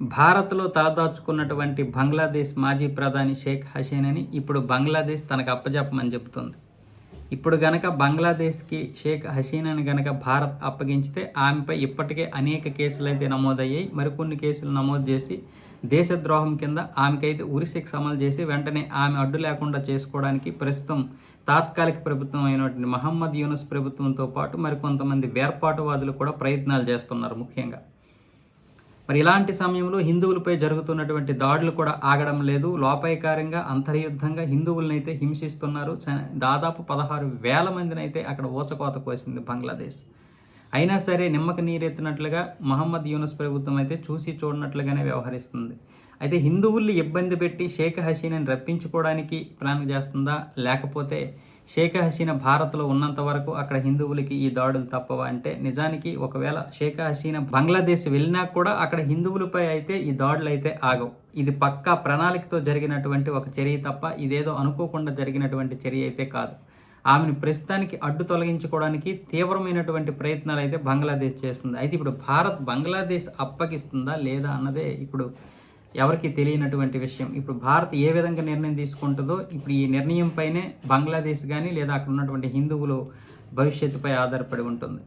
భారత్లో తలదాచుకున్నటువంటి బంగ్లాదేశ్ మాజీ ప్రధాని షేక్ హసీనాని ఇప్పుడు బంగ్లాదేశ్ తనకు అప్పజెప్పమని చెబుతుంది. ఇప్పుడు గనక బంగ్లాదేశ్కి షేక్ హసీనాని గనక భారత్ అప్పగించితే ఆమెపై ఇప్పటికే అనేక కేసులు అయితే నమోదయ్యాయి మరికొన్ని కేసులు నమోదు చేసి దేశద్రోహం కింద ఆమెకైతే ఉరిశిక్ష అమలు చేసి వెంటనే ఆమె అడ్డు లేకుండా చేసుకోవడానికి ప్రస్తుతం తాత్కాలిక ప్రభుత్వం అయినటువంటి మహమ్మద్ యూనుస్ ప్రభుత్వంతో పాటు మరికొంతమంది వేర్పాటువాదులు కూడా ప్రయత్నాలు చేస్తున్నారు ముఖ్యంగా. మరి ఇలాంటి సమయంలో హిందువులపై జరుగుతున్నటువంటి దాడులు కూడా ఆగడం లేదు. లోపాయకారంగా అంతర్యుద్ధంగా హిందువులనైతే హింసిస్తున్నారు. చ- దాదాపు పదహారు వేల మందినైతే అక్కడ ఊచకోత కోసింది బంగ్లాదేశ్. అయినా సరే నిమ్మక నీరెత్తినట్లుగా మహమ్మద్ యూనస్ ప్రభుత్వం అయితే చూసి చూడనట్లుగానే వ్యవహరిస్తుంది. అయితే హిందువుల్ని ఇబ్బంది పెట్టి షేక్ హసీనాని రప్పించుకోవడానికి ప్లాన్ చేస్తుందా? లేకపోతే షేక్ హసీనా భారత్లో ఉన్నంత వరకు అక్కడ హిందువులకి ఈ దాడులు తప్పవా అంటే నిజానికి ఒకవేళ షేక్ హసీనా బంగ్లాదేశ్ వెళ్ళినా కూడా అక్కడ హిందువులపై అయితే ఈ దాడులు అయితే ఆగవు. ఇది పక్కా ప్రణాళికతో జరిగినటువంటి ఒక చర్య తప్ప ఇదేదో అనుకోకుండా జరిగినటువంటి చర్య అయితే కాదు. ఆమెను ప్రస్తుతానికి అడ్డు తొలగించుకోవడానికి తీవ్రమైనటువంటి ప్రయత్నాలు అయితే బంగ్లాదేశ్ చేస్తుంది. అయితే ఇప్పుడు భారత్ బంగ్లాదేశ్ అప్పగిస్తుందా లేదా అన్నదే ఇప్పుడు ఎవరికి తెలియనటువంటి విషయం. ఇప్పుడు భారత్ ఏ విధంగా నిర్ణయం తీసుకుంటుందో ఇప్పుడు ఈ నిర్ణయం పైనే బంగ్లాదేశ్ కానీ లేదా అక్కడ ఉన్నటువంటి హిందువులు భవిష్యత్తుపై ఆధారపడి ఉంటుంది.